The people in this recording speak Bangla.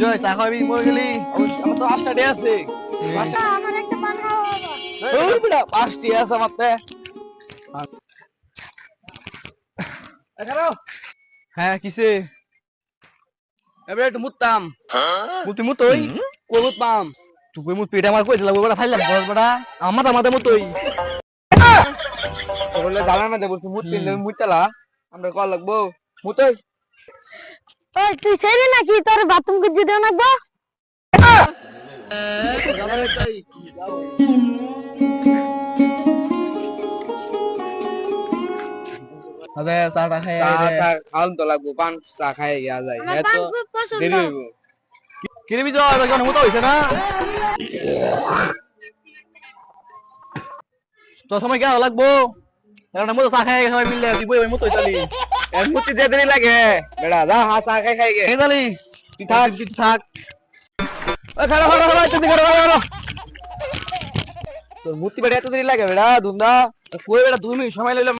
জয় চা খাবি? মরে গেলি? আমার তো পাঁচটা ডে আছে। আমার একটা পান খাওয়া পাঁচটি আছে আমার হ্যাঁ কিসে? এবারে একটু মুততাম তুই মু তুই কই মুতপাম তুই মু পেটে আমার কইছিল বড় ফাইলাম বড় বড় আমার আমাদের মতই। বললে জানার মধ্যে বলছি মুত তিন মুতলা আমরা কল লাগবো। মুতই। ওই তুই ছেড়ে নাকি? তোর বাথরুম করে দিতে না তাই আবে চাটা খাই তো লাগবো পান চা খাই গিয়া যায়। আমার এত দেরি হইব। কিরে বিজয় কেন মতো হইছে না? তো সময় কেন লাগবো? মতো চা খাই সবাই মিললে তুই বই মতো হইতালি। মুতি যে দেরি লাগে বেড়া যা হা চা খাই খাই গে। হইতালি তুই থাক তুই থাক। ও খাড়া খাড়া খাড়া তুমি খাড়া খাড়া তোর মুতি বেড়া এত দেরি লাগে বেড়া দুমদা কই বেড়া দুই মিনিট সময় লইলাম।